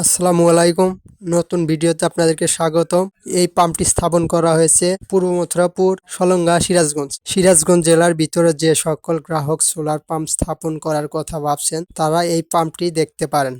আসসালামু আলাইকুম। নতুন ভিডিওতে আপনাদেরকে স্বাগত এই পাম্পটি স্থাপন করা হয়েছে পূর্ব মথুরাপুর, সলঙ্গা, সিরাজগঞ্জ। সিরাজগঞ্জ জেলার ভিতরে যে সকল গ্রাহক সোলার পাম্প স্থাপন করার কথা ভাবছেন, তারা এই পাম্পটি দেখতে পারেন।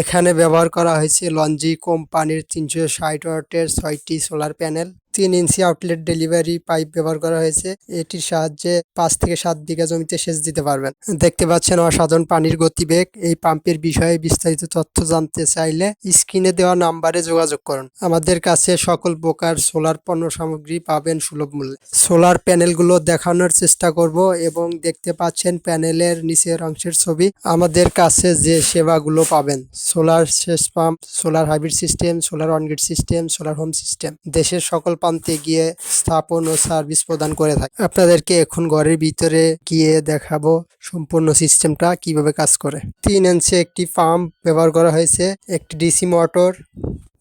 এখানে ব্যবহার করা হয়েছে লঞ্জি কোম্পানির তিনশো ষাট ওয়াটের ছয়টি সোলার প্যানেল। তিন ইঞ্চি আউটলেট ডেলিভারি পাইপ ব্যবহার করা হয়েছে। এটির সাহায্যে পাঁচ থেকে সাত বিঘা জমিতে সেচ দিতে পারবেন। দেখতে পাচ্ছেন অসাধারণ পানির গতিবেগ। এই পাম্পের বিষয়ে বিস্তারিত তথ্য জানতে চাইলে স্ক্রিনে দেওয়া নাম্বারে যোগাযোগ করুন। আমাদের কাছে সকল প্রকার সোলার পণ্য সামগ্রী পাবেন সুলভ মূল্যে। সোলার প্যানেলগুলো দেখানোর চেষ্টা করব এবং দেখতে পাচ্ছেন প্যানেলের নিচের অংশের ছবি। আমাদের কাছে যে সেবাগুলো পাবেন সোলার সেচ pump solar hybrid system solar on grid system solar home system দেশের সকল প্রান্তে গিয়ে স্থাপন ও সার্ভিস প্রদান করে থাকে। আপনাদেরকে এখন ঘরের ভিতরে গিয়ে দেখাবো সম্পূর্ণ সিস্টেমটা কীভাবে কাজ করে। তিন ইঞ্চে একটি পাম্প ব্যবহার করা হয়েছে, একটি ডিসি মোটর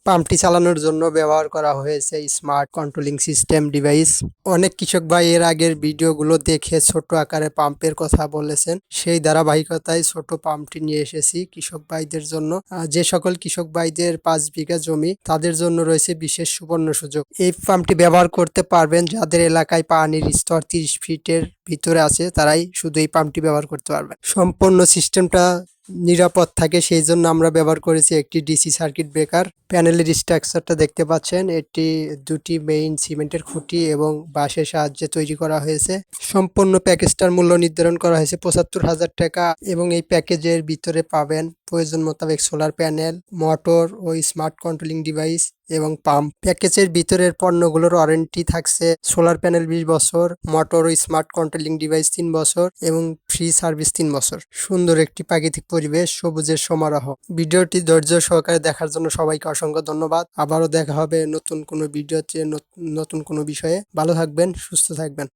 পাম্পটি চালানোর জন্য ব্যবহার করা হয়েছে স্মার্ট কন্ট্রোলিং সিস্টেম ডিভাইস অনেক কৃষক ভাই এর আগের ভিডিওগুলো দেখে ছোট আকারে পাম্পের কথা বলেছেন। সেই ধারাবাহিকতায় ছোট পাম্পটি নিয়ে এসেছি কৃষক ভাইদের জন্য। যে সকল কৃষক ভাইদের পাঁচ বিঘা জমি, তাদের জন্য রয়েছে বিশেষ সুবর্ণ সুযোগ। এই পাম্পটি ব্যবহার করতে পারবেন যাদের এলাকায় পানির স্তর তিরিশ ফিটের ভিতরে আছে, তারাই শুধু এই পাম্পটি ব্যবহার করতে পারবেন। সম্পূর্ণ সিস্টেমটা নিরাপদ থাকে সেই জন্য আমরা ব্যবহার করেছি একটি ডিসি সার্কিট ব্রেকার প্যানেলের স্ট্রাকচারটা দেখতে পাচ্ছেন, এটি দুটি মেইন সিমেন্টের খুঁটি এবং বাঁশের সাহায্যে তৈরি করা হয়েছে। সম্পূর্ণ প্যাকেজটার মূল্য নির্ধারণ করা হয়েছে পঁচাত্তর হাজার টাকা এবং এই প্যাকেজের ভিতরে পাবেন প্রয়োজন মোতাবেক সোলার প্যানেল মোটর ও স্মার্ট কন্ট্রোলিং ডিভাইস এবং পাম্প প্যাকেজের ভিতরের পণ্যগুলোর ওয়ারেন্টি থাকছে সোলার প্যানেল বিশ বছর, মোটর স্মার্ট কন্ট্রোলিং ডিভাইস তিন বছর এবং ফ্রি সার্ভিস তিন বছর। সুন্দর একটি প্রাকৃতিক পরিবেশ, সবুজের সমারোহ। ভিডিওটি ধৈর্য সহকারে দেখার জন্য সবাইকে অসংখ্য ধন্যবাদ। আবারও দেখা হবে নতুন কোনো ভিডিওতে, নতুন কোনো বিষয়ে। ভালো থাকবেন, সুস্থ থাকবেন।